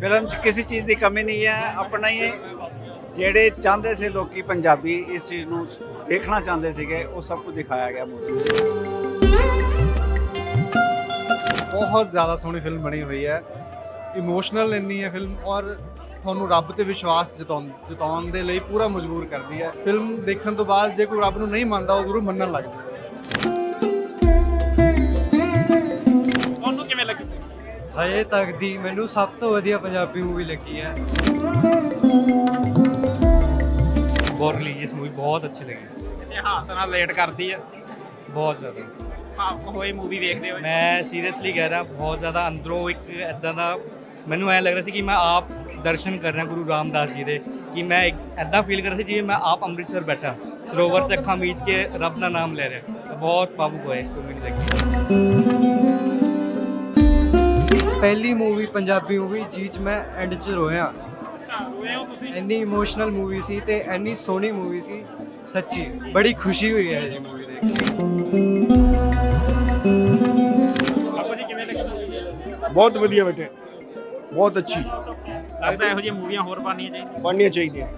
Film 'ਚ ਕਿਸੇ ਚੀਜ਼ ਦੀ ਕਮੀ ਨਹੀਂ ਹੈ। ਆਪਣਾ ਹੀ ਜਿਹੜੇ ਚਾਹੁੰਦੇ ਸੀ ਲੋਕੀ ਪੰਜਾਬੀ ਇਸ ਚੀਜ਼ ਨੂੰ ਦੇਖਣਾ ਚਾਹੁੰਦੇ ਸੀਗੇ, ਉਹ ਸਭ ਕੁਝ ਦਿਖਾਇਆ ਗਿਆ ਮੂਵੀ ਬਹੁਤ ਜ਼ਿਆਦਾ ਸੋਹਣੀ ਫਿਲਮ ਬਣੀ ਹੋਈ ਹੈ। ਇਮੋਸ਼ਨਲ ਇੰਨੀ ਹੈ ਫਿਲਮ ਔਰ ਤੁਹਾਨੂੰ ਰੱਬ ਤੇ ਵਿਸ਼ਵਾਸ ਜਤਾਉਣ ਜਤਾਉਣ ਦੇ ਲਈ ਪੂਰਾ ਮਜਬੂਰ ਕਰਦੀ ਹੈ। ਫਿਲਮ ਦੇਖਣ ਤੋਂ ਬਾਅਦ ਜੇ ਕੋਈ ਰੱਬ ਨੂੰ ਨਹੀਂ ਮੰਨਦਾ, ਉਹ ਜ਼ਰੂਰ ਮੰਨਣ ਲੱਗ ਜਾਂਦਾ। ਹਜੇ ਤੱਕ ਦੀ ਮੈਨੂੰ ਸਭ ਤੋਂ ਵਧੀਆ ਪੰਜਾਬੀ ਮੂਵੀ ਲੱਗੀ ਹੈ। ਬਹੁਤ ਰਿਲੀਜੀਅਸ ਮੂਵੀ ਬਹੁਤ ਅੱਛੀ ਲੱਗੀ। ਇਤਿਹਾਸ ਨਾਲ ਰਿਲੇਟ ਕਰਦੀ ਹੈ ਬਹੁਤ ਜ਼ਿਆਦਾ। ਭਾਵਕ ਹੋਏ ਮੂਵੀ ਵੇਖਦੇ ਹੋ ਮੈਂ ਸੀਰੀਅਸਲੀ ਕਹਿ ਰਿਹਾ ਬਹੁਤ ਜ਼ਿਆਦਾ ਅੰਦਰੋਂ ਇੱਕ ਐਦਾਂ ਦਾ ਮੈਨੂੰ ਐ ਲੱਗ ਰਿਹਾ ਸੀ ਕਿ ਮੈਂ ਆਪ ਦਰਸ਼ਨ ਕਰ ਰਿਹਾ ਗੁਰੂ ਰਾਮਦਾਸ ਜੀ ਦੇ ਕਿ ਮੈਂ ਇੱਕ ਐਦਾਂ ਫੀਲ ਕਰ ਰਿਹਾ ਸੀ ਜਿਵੇਂ ਮੈਂ ਆਪ ਅੰਮ੍ਰਿਤਸਰ ਬੈਠਾ ਸਰੋਵਰ ਤੇ ਅੱਖਾਂ ਮੀਚ ਕੇ ਰੱਬ ਦਾ ਨਾਮ ਲੈ ਰਿਹਾ। ਬਹੁਤ ਭਾਵੁਕ ਹੋਇਆ ਇਸ ਮੂਵੀ ਨੂੰ ਦੇਖ ਕੇ। ਪਹਿਲੀ ਮੂਵੀ ਪੰਜਾਬੀ ਮੂਵੀ ਜਿਹ 'ਚ ਮੈਂ ਐਂਡ 'ਚ ਰੋਇਆ। ਅੱਛਾ ਰੋਏ ਹੋ ਤੁਸੀਂ ਇੰਨੀ ਇਮੋਸ਼ਨਲ ਮੂਵੀ ਸੀ ਤੇ ਇੰਨੀ ਸੋਹਣੀ ਮੂਵੀ ਸੀ ਸੱਚੀ। ਬੜੀ ਖੁਸ਼ੀ ਹੋਈ ਹੈ ਇਹ ਮੂਵੀ ਦੇਖ ਕੇ। ਬਾਪੂ ਜੀ ਕਿਵੇਂ ਲੱਗੀ movie? ਬਹੁਤ ਵਧੀਆ ਬੇਟੇ। ਬਹੁਤ ਅੱਛੀ। ਲੱਗਦਾ ਇਹੋ ਜਿਹੀਆਂ ਮੂਵੀਆਂ ਹੋਰ ਬਣਨੀਆਂ ਚਾਹੀਦੀਆਂ। ਬਣਨੀਆਂ ਚਾਹੀਦੀਆਂ।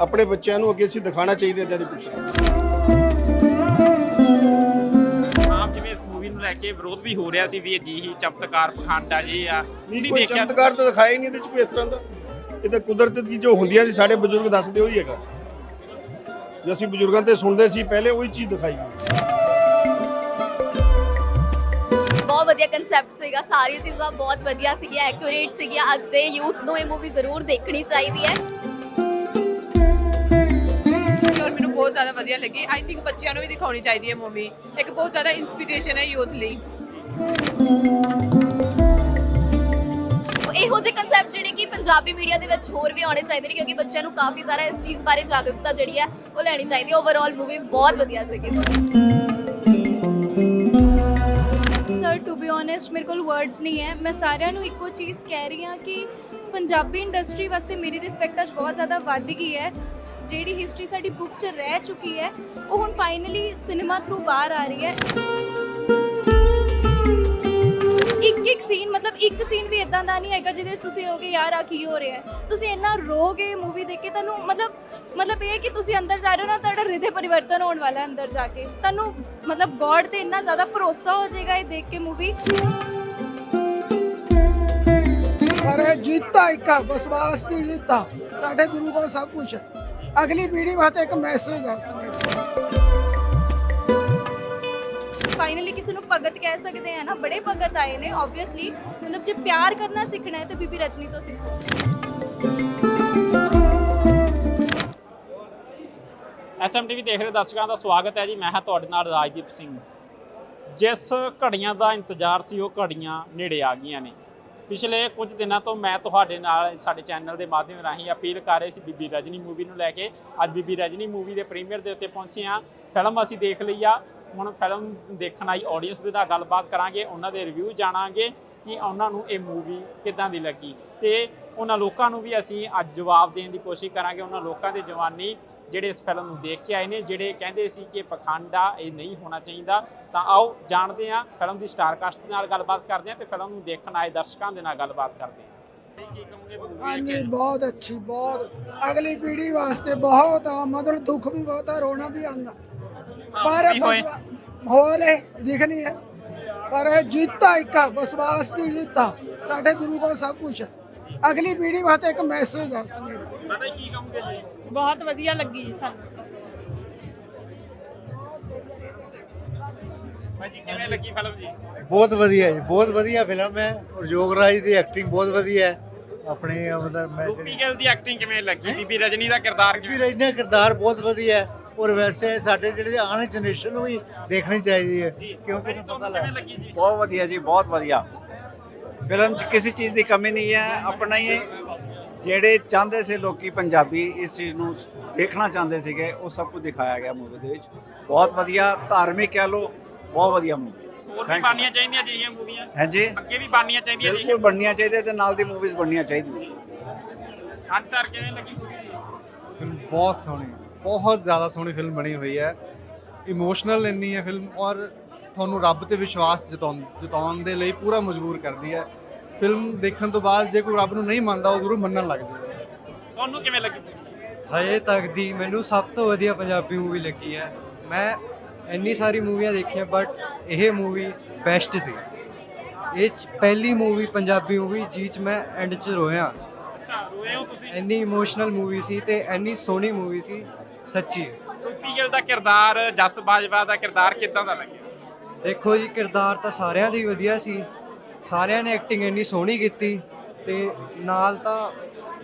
ਆਪਣੇ ਬੱਚਿਆਂ ਨੂੰ ਅੱਗੇ ਅਸੀਂ ਦਿਖਾਉਣਾ ਚਾਹੀਦਾ ਇਦਾਂ ਦੀ ਪਿਕਚਰਾਂ ਕੇ ਵਿਰੋਧ ਵੀ ਹੋ ਰਿਹਾ ਸੀ ਵੀ ਇਹ ਜੀ ਹੀ ਚਮਤਕਾਰ ਪਖੰਡ ਆ ਜੀ ਆ। ਤੁਸੀਂ ਕੋਈ ਦੇਖਿਆ ਚਮਤਕਾਰ ਤਾਂ ਦਿਖਾਇਆ ਹੀ ਨਹੀਂ ਇਹਦੇ ਚ ਕੋਈ ਇਸ ਤਰ੍ਹਾਂ ਦਾ। ਇਹ ਤਾਂ ਕੁਦਰਤ ਦੀ ਜੋ ਹੁੰਦੀਆਂ ਸੀ ਸਾਡੇ ਬਜ਼ੁਰਗ ਦੱਸਦੇ ਉਹੀ ਹੈਗਾ। ਜੋ ਅਸੀਂ ਬਜ਼ੁਰਗਾਂ ਤੇ ਸੁਣਦੇ ਸੀ ਪਹਿਲੇ ਉਹੀ ਚੀਜ਼ ਦਿਖਾਈ ਗਈ। ਬਹੁਤ ਵਧੀਆ ਕਨਸੈਪਟ ਸੀਗਾ ਸਾਰੀਆਂ ਚੀਜ਼ਾਂ ਬਹੁਤ ਵਧੀਆ ਸੀਗੀਆਂ ਐਕੂਰੇਟ ਸੀਗੀਆਂ। ਅੱਜ ਦੇ ਯੂਥ ਨੂੰ ਇਹ ਮੂਵੀ ਜ਼ਰੂਰ ਦੇਖਣੀ ਚਾਹੀਦੀ ਹੈ। ਬਹੁਤ ਜ਼ਿਆਦਾ ਵਧੀਆ ਲੱਗੀ। ਆਈ ਥਿੰਕ ਬੱਚਿਆਂ ਨੂੰ ਵੀ ਦਿਖਾਉਣੀ ਚਾਹੀਦੀ ਹੈ ਮੂਵੀ ਇੱਕ ਬਹੁਤ ਜ਼ਿਆਦਾ ਇਨਸਪੀਰੇਸ਼ਨ ਹੈ ਯੂਥ ਲਈ। ਇਹੋ ਜਿਹੇ ਕਨਸੈਪਟ ਜਿਹੜੇ ਕਿ ਪੰਜਾਬੀ ਮੀਡੀਆ ਦੇ ਵਿੱਚ ਹੋਰ ਵੀ ਆਉਣੇ ਚਾਹੀਦੇ ਨੇ ਕਿਉਂਕਿ ਬੱਚਿਆਂ ਨੂੰ ਕਾਫੀ ਜ਼ਿਆਦਾ ਇਸ ਚੀਜ਼ ਬਾਰੇ ਜਾਗਰੂਕਤਾ ਜਿਹੜੀ ਹੈ ਉਹ ਲੈਣੀ ਚਾਹੀਦੀ ਹੈ। ਓਵਰਆਲ ਮੂਵੀ ਬਹੁਤ ਵਧੀਆ ਸੀਗੀ। ਸਰ ਟੂ ਬੀ ਓਨੈਸਟ ਮੇਰੇ ਕੋਲ ਵਰਡਸ ਨਹੀਂ ਹੈ। ਮੈਂ ਸਾਰਿਆਂ ਨੂੰ ਇੱਕੋ ਚੀਜ਼ ਕਹਿ ਰਹੀ ਹਾਂ ਕਿ ਪੰਜਾਬੀ ਇੰਡਸਟਰੀ ਵਾਸਤੇ ਮੇਰੀ ਰਿਸਪੈਕਟ ਅੱਜ ਬਹੁਤ ਜ਼ਿਆਦਾ ਵੱਧ ਗਈ ਹੈ। ਜਿਹੜੀ ਹਿਸਟਰੀ ਸਾਡੀ ਬੁੱਕਸ 'ਚ ਰਹਿ ਚੁੱਕੀ ਹੈ, ਉਹ ਹੁਣ ਫਾਈਨਲੀ ਸਿਨੇਮਾ ਥਰੂ ਬਾਹਰ ਆ ਰਹੀ ਹੈ। ਇੱਕ ਇੱਕ ਸੀਨ ਮਤਲਬ ਇੱਕ ਸੀਨ ਵੀ ਇਦਾਂ ਦਾ ਨਹੀਂ ਹੈਗਾ ਜਿਹਦੇ 'ਚ ਤੁਸੀਂ ਹੋਗੇ ਯਾਰ ਆ ਕੀ ਹੋ ਰਿਹਾ ਤੁਸੀਂ ਇੰਨਾ ਰੋਗੇ ਮੂਵੀ ਦੇਖ ਕੇ, ਤੁਹਾਨੂੰ ਮਤਲਬ ਮਤਲਬ ਇਹ ਕਿ ਤੁਸੀਂ ਅੰਦਰ ਜਾ ਰਹੇ ਹੋ ਨਾ, ਤੁਹਾਡਾ ਹਿਰਦੇ ਪਰਿਵਰਤਨ ਹੋਣ ਵਾਲਾ ਅੰਦਰ ਜਾ ਕੇ। ਤੁਹਾਨੂੰ ਮਤਲਬ ਗੋਡ ਤੇ ਇੰਨਾ ਜ਼ਿਆਦਾ ਭਰੋਸਾ ਹੋ ਜਾਏਗਾ ਇਹ ਦੇਖ ਕੇ ਮੂਵੀ ਪਰ ਇਹ ਜੀਤਾ ਇੱਕ ਆ ਵਿਸ਼ਵਾਸ ਦੀ ਜੀਤਾ ਸਾਡੇ ਗੁਰੂ ਕੋਲ ਸਭ ਕੁਝ ਹੈ ਅਗਲੀ ਪੀੜ੍ਹੀ ਵਾਸਤੇ ਇੱਕ ਮੈਸੇਜ ਹੈ ਸਨੇਹ ਫਾਈਨਲੀ ਕਿਸੇ ਨੂੰ ਭਗਤ ਕਹਿ ਸਕਦੇ ਆ ਨਾ ਬੜੇ ਭਗਤ ਆਏ ਨੇ ਆਬਵੀਅਸਲੀ ਮਤਲਬ ਜੇ ਪਿਆਰ ਕਰਨਾ ਸਿੱਖਣਾ ਹੈ ਤਾਂ ਬੀਬੀ ਰਜਨੀ ਤੋਂ ਸਿੱਖੋ। ਐਸਐਮਟੀਵੀ ਦੇਖ ਰਹੇ ਦਰਸ਼ਕਾਂ ਦਾ ਸਵਾਗਤ ਹੈ ਜੀ। ਮੈਂ ਹਾਂ ਤੁਹਾਡੇ ਨਾਲ ਰਾਜਦੀਪ ਸਿੰਘ। ਜਿਸ ਘੜੀਆਂ ਦਾ ਇੰਤਜ਼ਾਰ ਸੀ ਉਹ ਘੜੀਆਂ ਨੇੜੇ ਆ ਗਈਆਂ ਨੇ। ਪਿਛਲੇ ਕੁਝ ਦਿਨਾਂ ਤੋਂ ਮੈਂ ਤੁਹਾਡੇ ਨਾਲ ਸਾਡੇ ਚੈਨਲ ਦੇ ਮਾਧਿਅਮ ਰਾਹੀਂ ਅਪੀਲ ਕਰ ਰਹੇ ਸੀ ਬੀਬੀ ਰਜਨੀ ਮੂਵੀ ਨੂੰ ਲੈ ਕੇ। ਅੱਜ ਬੀਬੀ ਰਜਨੀ ਮੂਵੀ ਦੇ ਪ੍ਰੀਮੀਅਰ ਦੇ ਉੱਤੇ ਪਹੁੰਚੇ ਆ ਫਿਲਮ ਅਸੀਂ ਦੇਖ ਲਈ ਆ। ਹੁਣ ਫਿਲਮ ਦੇਖਣ ਆਈ ਆਡੀਅנס ਦੇ ਨਾਲ ਗੱਲਬਾਤ ਕਰਾਂਗੇ, ਉਹਨਾਂ ਦੇ ਰਿਵਿਊ ਜਾਣਾਂਗੇ। ਕਿ ਉਹਨਾਂ ਨੂੰ ਇਹ ਮੂਵੀ ਕਿੱਦਾਂ ਦੀ ਲੱਗੀ? ਤੇ ਉਹਨਾਂ ਲੋਕਾਂ ਨੂੰ ਵੀ ਅਸੀਂ ਅੱਜ ਜਵਾਬ ਦੇਣ ਦੀ ਕੋਸ਼ਿਸ਼ ਕਰਾਂਗੇ। ਉਹਨਾਂ ਲੋਕਾਂ ਦੇ ਜਵਾਨੀ ਜਿਹੜੇ ਇਸ ਫਿਲਮ ਨੂੰ ਦੇਖ ਕੇ ਆਏ ਨੇ ਜਿਹੜੇ ਕਹਿੰਦੇ ਸੀ ਕਿ ਪਖੰਡ ਆ ਇਹ ਨਹੀਂ ਹੋਣਾ ਚਾਹੀਦਾ। ਤਾਂ ਆਓ ਜਾਣਦੇ ਹਾਂ ਫਿਲਮ ਦੀ ਸਟਾਰ ਕਾਸਟ ਨਾਲ ਗੱਲਬਾਤ ਕਰਦੇ ਹਾਂ ਤੇ ਫਿਲਮ ਨੂੰ ਦੇਖਣ ਆਏ ਦਰਸ਼ਕਾਂ ਦੇ ਨਾਲ ਗੱਲਬਾਤ ਕਰਦੇ ਹਾਂ। ਹਾਂਜੀ ਦੇਖ? ਬਹੁਤ ਅੱਛੀ ਬਹੁਤ। ਅਗਲੀ ਪੀੜ੍ਹੀ ਵਾਸਤੇ ਬਹੁਤ ਆ ਮਤਲਬ ਦੁੱਖ ਵੀ ਬਹੁਤ ਆ ਰੋਣਾ ਵੀ ਆਉਂਦਾ। ਪਰ ਹੋਰ ਇਹ ਦਿਖਣੀ ਹੈ ਪਰ ਇਹ ਜੀਤਾ ਇੱਕ ਵਿਸ਼ਵਾਸ ਦੀ ਜੀਤਾ। ਸਾਡੇ ਗੁਰੂ ਕੋਲ ਸਭ ਕੁਝ ਹੈ ਅਗਲੀ ਪੀੜ੍ਹੀ ਵਾਸਤੇ ਇੱਕ ਮੈਸੇਜ ਹੈ ਸਨੇਹ। ਪਤਾ ਕੀ ਕਹੋਗੇ ਜੀ? ਬਹੁਤ ਵਧੀਆ ਲੱਗੀ ਜੀ ਸਾਨੂੰ। ਭਾਜੀ ਕਿਵੇਂ ਲੱਗੀ ਫਿਲਮ ਜੀ? ਬਹੁਤ ਵਧੀਆ ਜੀ ਬਹੁਤ ਵਧੀਆ ਫਿਲਮ ਹੈ। ਔਰ ਯੋਗਰਾਜ ਦੀ ਐਕਟਿੰਗ ਬਹੁਤ ਵਧੀਆ ਹੈ। ਆਪਣੇ ਮਤਲਬ ਮੈਂ ਰੂਪੀ ਗਿੱਲ ਦੀ ਐਕਟਿੰਗ ਕਿਵੇਂ ਲੱਗੀ? ਬੀਬੀ ਰਜਨੀ ਦਾ ਕਿਰਦਾਰ ਵੀ ਕਿਵੇਂ ਰਜਨਾ ਕਿਰਦਾਰ ਬਹੁਤ ਵਧੀਆ ਹੈ। ਔਰ ਵੈਸੇ ਸਾਡੇ ਜਿਹੜੇ ਆਉਣ ਜਨਰੇਸ਼ਨ ਨੂੰ ਵੀ ਦੇਖਣੀ ਚਾਹੀਦੀ ਹੈ ਕਿਉਂਕਿ ਪਤਾ ਲੱਗ ਬਹੁਤ ਵਧੀਆ ਜੀ ਬਹੁਤ ਵਧੀਆ। ਫਿਲਮ 'ਚ ਕਿਸੇ ਚੀਜ਼ ਦੀ ਕਮੀ ਨਹੀਂ ਹੈ ਆਪਣਾ ਹੀ ਜਿਹੜੇ ਚਾਹੁੰਦੇ ਸੀ ਲੋਕੀ ਪੰਜਾਬੀ ਇਸ ਚੀਜ਼ ਨੂੰ ਦੇਖਣਾ ਚਾਹੁੰਦੇ ਸੀਗੇ ਉਹ ਸਭ ਕੁਝ ਦਿਖਾਇਆ ਗਿਆ ਮੂਵੀ ਦੇ ਵਿੱਚ। ਬਹੁਤ ਵਧੀਆ ਧਾਰਮਿਕ ਕਹਿ ਲਓ ਬਹੁਤ ਵਧੀਆ ਮੂਵੀ ਹੋਰ ਵੀ. ਬਣਨੀਆਂ ਚਾਹੀਦੀਆਂ ਜਿਹੀਆਂ ਮੂਵੀਆਂ ਹਾਂਜੀ? ਅੱਗੇ ਵੀ ਬਣਨੀਆਂ ਚਾਹੀਦੀਆਂ ਬਿਲਕੁਲ ਬਣਨੀਆਂ ਚਾਹੀਦੀਆਂ ਤੇ ਨਾਲ ਦੀ ਮੂਵੀਜ਼ ਬਣਨੀਆਂ ਚਾਹੀਦੀਆਂ। ਹਾਂਜੀ ਸਰ ਕਿਵੇਂ ਲੱਗੀ ਮੂਵੀ ਬਹੁਤ ਸੋਹਣੀ ਬਹੁਤ ਜ਼ਿਆਦਾ ਸੋਹਣੀ ਫਿਲਮ ਬਣੀ ਹੋਈ ਹੈ। ਇਮੋਸ਼ਨਲ ਇੰਨੀ ਹੈ ਫਿਲਮ ਔਰ ਤੁਹਾਨੂੰ ਰੱਬ ਤੇ ਵਿਸ਼ਵਾਸ ਜਤਾਉਣ ਜਤਾਉਣ ਦੇ ਲਈ ਪੂਰਾ ਮਜਬੂਰ ਕਰਦੀ ਹੈ। ਫਿਲਮ ਦੇਖਣ ਤੋਂ ਬਾਅਦ ਜੇ ਕੋਈ ਰੱਬ ਨੂੰ ਨਹੀਂ ਮੰਨਦਾ ਉਹ ਜ਼ਰੂਰ ਮੰਨਣ ਲੱਗ ਜਾਊਗਾ ਤੁਹਾਨੂੰ ਕਿਵੇਂ ਲੱਗੀ? ਹਜੇ ਤੱਕ ਦੀ ਮੈਨੂੰ ਸਭ ਤੋਂ ਵਧੀਆ ਪੰਜਾਬੀ ਮੂਵੀ ਲੱਗੀ ਹੈ। ਮੈਂ ਇੰਨੀ ਸਾਰੀ ਮੂਵੀਆਂ ਦੇਖੀਆਂ ਬਟ ਇਹ ਮੂਵੀ ਬੈਸਟ ਸੀ। ਇਹ 'ਚ ਪਹਿਲੀ ਮੂਵੀ ਪੰਜਾਬੀ ਮੂਵੀ ਜਿਹ 'ਚ ਮੈਂ ਐਂਡ 'ਚ ਰੋਇਆ। ਅੱਛਾ ਰੋਏ ਹੋ ਤੁਸੀਂ? ਇੰਨੀ ਇਮੋਸ਼ਨਲ ਮੂਵੀ ਸੀ ਤੇ ਇੰਨੀ ਸੋਹਣੀ ਮੂਵੀ ਸੀ। ਸੱਚੀ। ਰੂਪੀ ਗਿੱਲ ਦਾ ਕਿਰਦਾਰ ਜਸ ਬਾਜਵਾ ਦਾ ਕਿਰਦਾਰ ਕਿੱਦਾਂ ਦਾ ਲੱਗਿਆ? ਦੇਖੋ ਜੀ ਕਿਰਦਾਰ ਤਾਂ ਸਾਰਿਆਂ ਦੀ ਵਧੀਆ ਸੀ। ਸਾਰਿਆਂ ਨੇ ਐਕਟਿੰਗ ਇੰਨੀ ਸੋਹਣੀ ਕੀਤੀ ਤੇ ਨਾਲ ਤਾਂ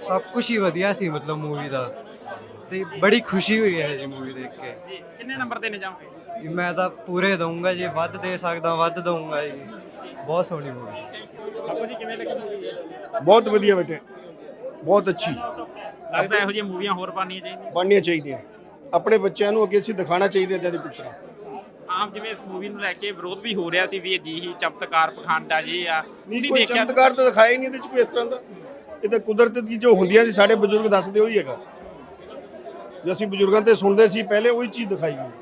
ਸਭ ਕੁਝ ਹੀ ਵਧੀਆ ਸੀ ਮਤਲਬ ਮੂਵੀ ਦਾ। ਤੇ ਬੜੀ ਖੁਸ਼ੀ ਹੋਈ ਹੈ ਜੀ ਮੂਵੀ ਦੇਖ ਕੇ। ਜੀ ਕਿੰਨੇ ਨੰਬਰ ਦੇਣੇ ਚਾਹੋਗੇ ਮੈਂ ਤਾਂ ਪੂਰੇ ਦਊਂਗਾ ਜੇ ਵੱਧ ਦੇ ਸਕਦਾ ਵੱਧ ਦਊਂਗਾ ਜੀ। ਬਹੁਤ ਸੋਹਣੀ ਮੂਵੀ ਸੀ ਬਾਪੂ ਜੀ ਕਿਵੇਂ ਲੱਗੀ ਮੂਵੀ ਬਹੁਤ ਵਧੀਆ ਬੇਟੇ। ਬਹੁਤ ਅੱਛੀ। ਲੱਗਦਾ ਇਹੋ ਜਿਹੀਆਂ ਮੂਵੀਆਂ ਹੋਰ ਬਣਨੀਆਂ ਚਾਹੀਦੀਆਂ? ਬਣਨੀਆਂ ਚਾਹੀਦੀਆਂ। ਆਪਣੇ ਬੱਚਿਆਂ ਨੂੰ ਅੱਗੇ ਅਸੀਂ ਦਿਖਾਉਣਾ ਚਾਹੀਦਾ ਇਦਾਂ ਦੀ ਪਿਕਚਰਾਂ ਆਮ ਜਿਵੇਂ ਇਸ ਮੂਵੀ ਨੂੰ ਲੈ ਕੇ ਵਿਰੋਧ ਵੀ ਹੋ ਰਿਹਾ ਸੀ ਵੀ ਇਹ ਜੀ ਹੀ ਚਮਤਕਾਰ ਪਖੰਡ ਜੀ ਆ। ਤੁਸੀਂ ਕੋਈ ਦੇਖਿਆ ਚਮਤਕਾਰ ਤਾਂ ਦਿਖਾਇਆ ਹੀ ਨਹੀਂ ਇਹਦੇ ਚ ਕੋਈ ਇਸ ਤਰ੍ਹਾਂ ਦਾ। ਇਹ ਤਾਂ ਕੁਦਰਤ ਦੀ ਜੋ ਹੁੰਦੀਆਂ ਸੀ ਸਾਡੇ ਬਜ਼ੁਰਗ ਦੱਸਦੇ ਉਹੀ ਹੈਗਾ। ਜੋ ਅਸੀਂ ਬਜ਼ੁਰਗਾਂ ਤੇ ਸੁਣਦੇ ਸੀ ਪਹਿਲੇ ਉਹੀ ਚੀਜ਼ ਦਿਖਾਈ ਗਈ।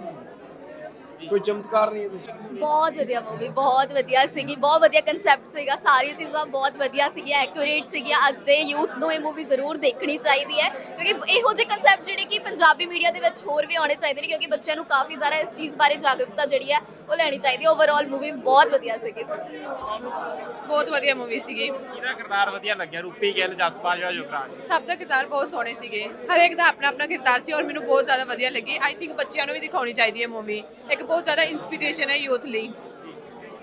ਕੋਈ ਚਮਤਕਾਰ ਨਹੀਂ ਇਹਦੇ ਚ ਬਹੁਤ ਵਧੀਆ ਮੂਵੀ ਬਹੁਤ ਵਧੀਆ ਸੀਗੀ ਬਹੁਤ ਵਧੀਆ ਕਨਸੈਪਟ ਸੀਗਾ ਸਾਰੀਆਂ ਚੀਜ਼ਾਂ ਬਹੁਤ ਵਧੀਆ ਸੀਗੀਆਂ ਐਕੂਰੇਟ ਸੀਗੀਆਂ। ਅੱਜ ਦੇ ਯੂਥ ਨੂੰ ਇਹ ਮੂਵੀ ਜ਼ਰੂਰ ਦੇਖਣੀ ਚਾਹੀਦੀ ਹੈ ਕਿਉਂਕਿ ਇਹੋ ਜਿਹੇ ਕਨਸੈਪਟ ਜਿਹੜੇ ਕਿ ਪੰਜਾਬੀ ਮੀਡੀਆ ਦੇ ਵਿੱਚ ਹੋਰ ਵੀ ਆਉਣੇ ਚਾਹੀਦੇ ਨੇ ਕਿਉਂਕਿ ਬੱਚਿਆਂ ਨੂੰ ਕਾਫੀ ਜ਼ਿਆਦਾ ਇਸ ਚੀਜ਼ ਬਾਰੇ ਜਾਗਰੂਕਤਾ ਜਿਹੜੀ ਹੈ ਉਹ ਲੈਣੀ ਚਾਹੀਦੀ ਹੈ। ਓਵਰਆਲ ਮੂਵੀ ਬਹੁਤ ਵਧੀਆ ਸੀਗੀ। ਬਹੁਤ ਵਧੀਆ ਮੂਵੀ ਸੀਗੀ। ਇਹਦਾ ਕਿਰਦਾਰ ਵਧੀਆ ਲੱਗਿਆ? ਰੂਪੀ ਗਿੱਲ ਜਸ ਬਾਜਵਾ ਯੁਵਰਾਜ ਸਭ ਦਾ ਕਿਰਦਾਰ ਬਹੁਤ ਸੋਹਣੇ ਸੀਗੇ। ਹਰੇਕ ਦਾ ਆਪਣਾ ਆਪਣਾ ਕਿਰਦਾਰ ਸੀ ਔਰ ਮੈਨੂੰ ਬਹੁਤ ਜ਼ਿਆਦਾ ਵਧੀਆ ਲੱਗੀ। ਆਈ ਥਿੰਕ ਬੱਚਿਆਂ ਨੂੰ ਵੀ ਦਿਖਾਉਣੀ ਚਾਹੀਦੀ ਹੈ ਮੂਵੀ ਇੱਕ ਬਹੁਤ ਜ਼ਿਆਦਾ ਇਨਸਪੀਰੇਸ਼ਨ ਹੈ ਯੂਥ ਲਈ।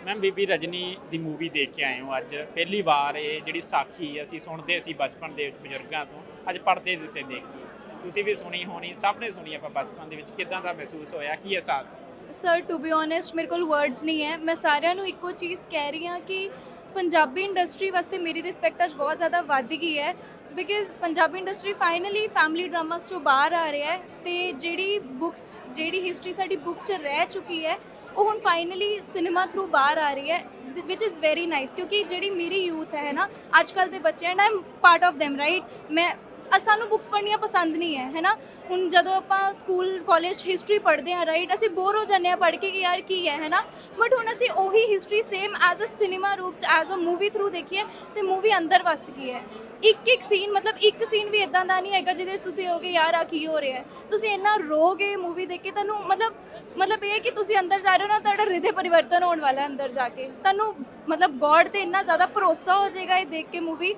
ਮੈਮ ਬੀਬੀ ਰਜਨੀ ਦੀ ਮੂਵੀ ਦੇਖ ਕੇ ਆਏ ਹਾਂ ਅੱਜ। ਪਹਿਲੀ ਵਾਰ ਇਹ ਜਿਹੜੀ ਸਾਖੀ ਅਸੀਂ ਸੁਣਦੇ ਸੀ ਬਚਪਨ ਦੇ ਵਿੱਚ ਬਜ਼ੁਰਗਾਂ ਤੋਂ ਅੱਜ ਪਰਦੇ ਦੇ ਉੱਤੇ ਦੇਖੀ। ਤੁਸੀਂ ਵੀ ਸੁਣੀ ਹੋਣੀ ਸਭ ਨੇ ਸੁਣੀ ਆਪਾਂ ਬਚਪਨ ਦੇ ਵਿੱਚ। ਕਿਦਾਂ ਦਾ ਮਹਿਸੂਸ ਹੋਇਆ? ਕੀ ਅਹਿਸਾਸ ਸਰ ਟੂ ਬੀ ਓਨੈਸਟ ਮੇਰੇ ਕੋਲ ਵਰਡਸ ਨਹੀਂ ਹੈ। ਮੈਂ ਸਾਰਿਆਂ ਨੂੰ ਇੱਕੋ ਚੀਜ਼ ਕਹਿ ਰਹੀ ਹਾਂ ਕਿ ਪੰਜਾਬੀ ਇੰਡਸਟਰੀ ਵਾਸਤੇ ਮੇਰੀ ਰਿਸਪੈਕਟ ਅੱਜ ਬਹੁਤ ਜ਼ਿਆਦਾ ਵੱਧ ਗਈ ਹੈ। Because Punjabi industry finally family dramas ਚੋਂ ਬਾਹਰ ਆ ਰਿਹਾ ਹੈ ਤੇ ਜਿਹੜੀ ਬੁੱਕਸ ਜਿਹੜੀ ਹਿਸਟਰੀ ਸਾਡੀ ਬੁੱਕਸ 'ਚ ਰਹਿ ਚੁੱਕੀ ਹੈ, ਉਹ ਹੁਣ ਫਾਈਨਲੀ ਸਿਨੇਮਾ ਥਰੂ ਬਾਹਰ ਆ ਰਹੀ ਹੈ ਵਿਚ ਇਜ਼ ਵੈਰੀ ਨਾਈਸ ਕਿਉਂਕਿ ਜਿਹੜੀ ਮੇਰੀ ਯੂਥ ਹੈ ਨਾ, ਅੱਜ ਕੱਲ ਦੇ ਬੱਚੇ and am part of them right ਮੈਂ ਅ- ਸਾਨੂੰ ਬੁੱਕਸ ਪੜ੍ਹਨੀਆਂ ਪਸੰਦ ਨਹੀਂ ਹੈ ਹੈਨਾ ਹੁਣ ਜਦੋਂ ਆਪਾਂ ਸਕੂਲ ਕਾਲਜ ਹਿਸਟਰੀ ਪੜ੍ਹਦੇ ਹਾਂ ਰਾਈਟ ਅਸੀਂ ਬੋਰ ਹੋ ਜਾਂਦੇ ਹਾਂ ਪੜ੍ਹ ਕੇ ਕਿ ਯਾਰ ਕੀ ਹੈ ਹੈਨਾ ਬਟ ਹੁਣ ਅਸੀਂ ਉਹੀ history same as a cinema ਰੂਪ ਚ ਐਜ਼ ਅ ਮੂਵੀ ਥਰੂ ਦੇਖੀਏ ਤੇ ਮੂਵੀ ਅੰਦਰ ਵੱਸ ਗਈ ਹੈ। ਇੱਕ ਇੱਕ ਸੀਨ ਮਤਲਬ ਇੱਕ ਸੀਨ ਵੀ ਇਦਾਂ ਦਾ ਨਹੀਂ ਹੈਗਾ ਜਿਹਦੇ 'ਚ ਤੁਸੀਂ ਹੋਗੇ ਯਾਰ ਆ ਕੀ ਹੋ ਰਿਹਾ ਹੈ? ਤੁਸੀਂ ਇੰਨਾ ਰੋਗੇ ਮੂਵੀ ਦੇਖ ਕੇ ਤੁਹਾਨੂੰ ਮਤਲਬ ਮਤਲਬ ਇਹ ਹੈ ਕਿ ਤੁਸੀਂ ਅੰਦਰ ਜਾ ਰਹੇ ਹੋ ਨਾ, ਤੁਹਾਡਾ ਹਿਰਦੇ ਪਰਿਵਰਤਨ ਹੋਣ ਵਾਲਾ ਹੈ ਅੰਦਰ ਜਾ ਕੇ। ਤੁਹਾਨੂੰ ਮਤਲਬ ਗੋਡ ਤੇ ਇੰਨਾ ਜ਼ਿਆਦਾ ਭਰੋਸਾ ਹੋ ਜਾਏਗਾ ਇਹ ਦੇਖ ਕੇ movie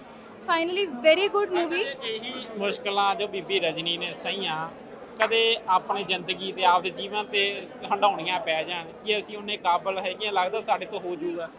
finally very good movie ਇਹੀ ਮੁਸ਼ਕਲਾਂ ਜੋ ਬੀਬੀ ਰਜਨੀ ਨੇ ਸਹੀਆਂ ਕਦੇ ਆਪਣੀ ਜ਼ਿੰਦਗੀ ਤੇ ਆਪਦੇ ਜੀਵਨ ਤੇ ਹੰਡਾਉਣੀਆਂ ਪੈ ਜਾਣ ਕਿ ਅਸੀਂ ਉਹਨੇ ਕਾਬਲ ਹੈਗੀਆਂ ਲੱਗਦਾ ਸਾਡੇ ਤੋਂ ਹੋ ਜਾਊਗਾ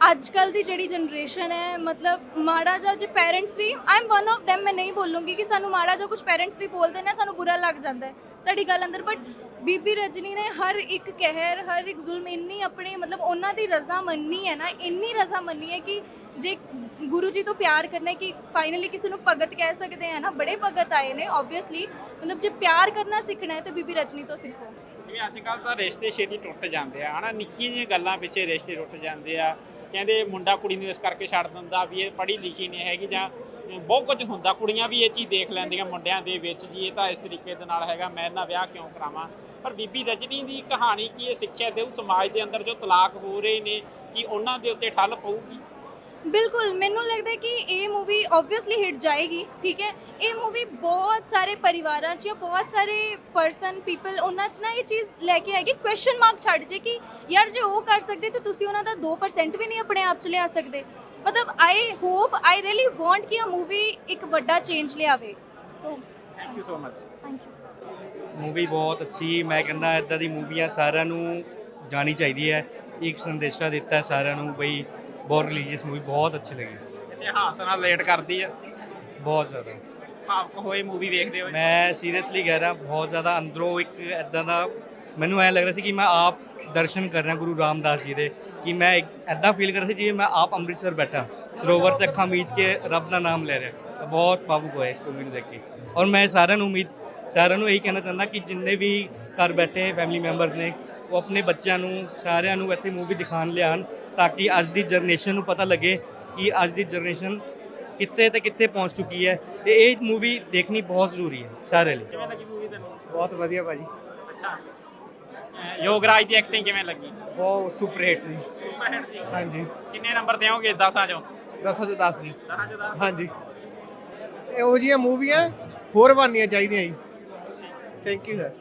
ਅੱਜ ਕੱਲ ਦੀ ਜਿਹੜੀ ਜਨਰੇਸ਼ਨ ਹੈ, ਮਤਲਬ ਮਾੜਾ ਜਿਹਾ ਜੇ parents we I am one of them, ਮੈਂ ਨਹੀਂ ਬੋਲੂੰਗੀ ਕਿ ਸਾਨੂੰ ਮਾੜਾ ਜਿਹਾ ਕੁਝ ਪੇਰੈਂਟਸ ਵੀ ਬੋਲਦੇ ਨੇ, ਸਾਨੂੰ ਬੁਰਾ ਲੱਗ ਜਾਂਦਾ ਹੈ ਤੁਹਾਡੀ ਗੱਲ ਅੰਦਰ ਬਟ ਬੀਬੀ ਰਜਨੀ ਨੇ ਹਰ ਇੱਕ ਕਹਿਰ, ਹਰ ਇੱਕ ਜ਼ੁਲਮ ਇੰਨੀ ਆਪਣੀ, ਮਤਲਬ ਉਹਨਾਂ ਦੀ ਰਜ਼ਾ ਮੰਨੀ ਹੈ ਨਾ, ਇੰਨੀ ਰਜ਼ਾ ਮੰਨੀ ਹੈ ਕਿ ਜੇ ਗੁਰੂ ਜੀ ਤੋਂ ਪਿਆਰ ਕਰਨਾ ਕਿ ਫਾਈਨਲੀ ਕਿਸੇ ਨੂੰ ਭਗਤ ਕਹਿ ਸਕਦੇ ਆ ਨਾ, ਬੜੇ ਭਗਤ ਆਏ ਨੇ ਆਬਵੀਅਸਲੀ ਮਤਲਬ ਜੇ ਪਿਆਰ ਕਰਨਾ ਸਿੱਖਣਾ ਹੈ, ਤਾਂ ਬੀਬੀ ਰਜਨੀ ਤੋਂ ਸਿੱਖੋ। ਜਿਵੇਂ ਅੱਜ ਕੱਲ ਤਾਂ ਰਿਸ਼ਤੇ ਛੇਤੀ ਟੁੱਟ ਜਾਂਦੇ ਆ, ਹਨਾ? ਨਿੱਕੀਆਂ ਜਿਹੀਆਂ ਗੱਲਾਂ ਪਿੱਛੇ ਰਿਸ਼ਤੇ ਟੁੱਟ ਜਾਂਦੇ ਆ। ਕਹਿੰਦੇ ਮੁੰਡਾ ਕੁੜੀ ਨੂੰ ਇਸ ਕਰਕੇ ਛੱਡ ਦਿੰਦਾ ਵੀ ਇਹ ਪੜ੍ਹੀ ਲਿਖੀ ਨਹੀਂ ਹੈਗੀ ਜਾਂ ਬਹੁਤ ਕੁਝ ਹੁੰਦਾ। ਕੁੜੀਆਂ ਵੀ ਇਹ ਚੀਜ਼ ਦੇਖ ਲੈਂਦੀਆਂ ਮੁੰਡਿਆਂ ਦੇ ਵਿੱਚ ਜੀ, ਇਹ ਤਾਂ ਇਸ ਤਰੀਕੇ ਦੇ ਨਾਲ ਹੈਗਾ, ਮੈਂ ਇਹਨਾਂ ਵਿਆਹ ਕਿਉਂ ਕਰਾਵਾਂ? ਪਰ ਬੀਬੀ ਰਜਨੀ ਦੀ ਕਹਾਣੀ ਕੀ ਇਹ ਸਿੱਖਿਆ ਦੇਊ? ਸਮਾਜ ਦੇ ਅੰਦਰ ਜੋ ਤਲਾਕ ਹੋ ਰਹੇ ਨੇ, ਕਿ ਉਹਨਾਂ ਦੇ ਉੱਤੇ ਠੱਲ ਪਊਗੀ? ਬਿਲਕੁਲ ਮੈਨੂੰ ਲੱਗਦਾ ਹੈ ਕਿ ਇਹ ਮੂਵੀ ਆਬਵੀਅਸਲੀ ਹਿੱਟ ਜਾਏਗੀ ਠੀਕ ਹੈ? ਇਹ ਮੂਵੀ ਬਹੁਤ ਸਾਰੇ ਪਰਿਵਾਰਾਂ 'ਚ ਜਾਂ ਬਹੁਤ ਸਾਰੇ ਪਰਸਨ ਪੀਪਲ ਉਹਨਾਂ 'ਚ ਨਾ ਇਹ ਚੀਜ਼ ਲੈ ਕੇ ਆਏਗੀ ਕੁਐਸਚਨ ਮਾਰਕ ਛੱਡ ਜੇ ਕਿ ਯਾਰ ਜੇ ਉਹ ਕਰ ਸਕਦੇ ਤਾਂ ਤੁਸੀਂ ਉਹਨਾਂ ਦਾ 2% ਵੀ ਨਹੀਂ ਆਪਣੇ ਆਪ 'ਚ ਲਿਆ ਸਕਦੇ। ਮਤਲਬ I hope I really want ਕਿ ਇਹ ਮੂਵੀ ਇੱਕ ਵੱਡਾ ਚੇਂਜ ਲਿਆਵੇ। So thank you so much thank you movie ਬਹੁਤ ਅੱਛੀ ਮੈਂ ਕਹਿੰਦਾ ਇਦਾਂ ਦੀ ਮੂਵੀਆਂ ਸਾਰਿਆਂ ਨੂੰ ਜਾਣੀ ਚਾਹੀਦੀ ਹੈ। ਇੱਕ ਸੰਦੇਸ਼ਾ ਦਿੱਤਾ ਹੈ ਸਾਰਿਆਂ ਨੂੰ ਬਈ ਬਹੁਤ ਰਿਲੀਜੀਅਸ ਮੂਵੀ ਬਹੁਤ ਅੱਛੀ ਲੱਗੀ। ਇਤਿਹਾਸ ਨਾਲ ਰਿਲੇਟ ਕਰਦੀ ਆ। ਬਹੁਤ ਜ਼ਿਆਦਾ। ਭਾਵਕ ਹੋਏ ਮੂਵੀ ਵੇਖਦੇ ਹੋਏ। ਮੈਂ ਸੀਰੀਅਸਲੀ ਕਹਿ ਰਿਹਾ ਬਹੁਤ ਜ਼ਿਆਦਾ ਅੰਦਰੋਂ ਇੱਕ ਇਦਾਂ ਦਾ ਮੈਨੂੰ ਐ ਲੱਗ ਰਿਹਾ ਸੀ ਕਿ ਮੈਂ ਆਪ ਦਰਸ਼ਨ ਕਰ ਰਿਹਾ ਗੁਰੂ ਰਾਮਦਾਸ ਜੀ ਦੇ ਕਿ ਮੈਂ ਐਦਾਂ ਫੀਲ ਕਰ ਰਿਹਾ ਸੀ ਜਿਵੇਂ ਮੈਂ ਆਪ ਅੰਮ੍ਰਿਤਸਰ ਬੈਠਾ ਸਰੋਵਰ ਤੇ ਅੱਖਾਂ ਮੀਚ ਕੇ ਰੱਬ ਦਾ ਨਾਮ ਲੈ ਰਿਹਾ। ਬਹੁਤ ਭਾਵੁਕ ਹੋਇਆ ਇਸ ਮੂਵੀ ਨੂੰ ਦੇਖ ਕੇ। ਔਰ ਮੈਂ ਸਾਰਿਆਂ ਨੂੰ ਉਮੀਦ ਸਾਰਿਆਂ ਨੂੰ ਇਹੀ ਕਹਿਣਾ ਚਾਹੁੰਦਾ ਕਿ ਜਿੰਨੇ ਵੀ ਘਰ ਬੈਠੇ ਫੈਮਿਲੀ ਮੈਂਬਰਸ ਨੇ ਉਹ ਆਪਣੇ ਬੱਚਿਆਂ ਨੂੰ ਸਾਰਿਆਂ ਨੂੰ ਇੱਥੇ ਮੂਵੀ ਦਿਖਾਣ ਲਿਆਣ ਤਾਂ ਕਿ ਅੱਜ ਦੀ ਜਨਰੇਸ਼ਨ ਨੂੰ ਪਤਾ ਲੱਗੇ ਕਿ ਅੱਜ ਦੀ ਜਨਰੇਸ਼ਨ ਕਿੱਥੇ ਤੇ ਕਿੱਥੇ ਪਹੁੰਚ ਚੁੱਕੀ ਹੈ ਤੇ ਇਹ ਮੂਵੀ ਦੇਖਣੀ ਬਹੁਤ ਜ਼ਰੂਰੀ ਹੈ ਸਾਰੇ ਲਈ। ਕਿਵੇਂ ਲੱਗੀ ਮੂਵੀ ਤੈਨੂੰ ਬਹੁਤ ਵਧੀਆ ਭਾਜੀ। ਅੱਛਾ। ਯੋਗਰਾਜ ਦੀ ਐਕਟਿੰਗ ਕਿਵੇਂ ਲੱਗੀ? ਬਹੁਤ ਸੁਪਰ ਹਿੱਟ ਜੀ ਹਾਂਜੀ। ਕਿੰਨੇ ਨੰਬਰ ਦੇਵੋਗੇ 10 ਚੋਂ? ਦਸਾਂ ਚੋਂ 10 ਜੀ। ਚੋਂ? ਹਾਂਜੀ। ਇਹੋ ਜਿਹੀਆਂ ਮੂਵੀਆਂ ਹੋਰ ਬਣਨੀਆਂ ਚਾਹੀਦੀਆਂ ਜੀ। Thank you sir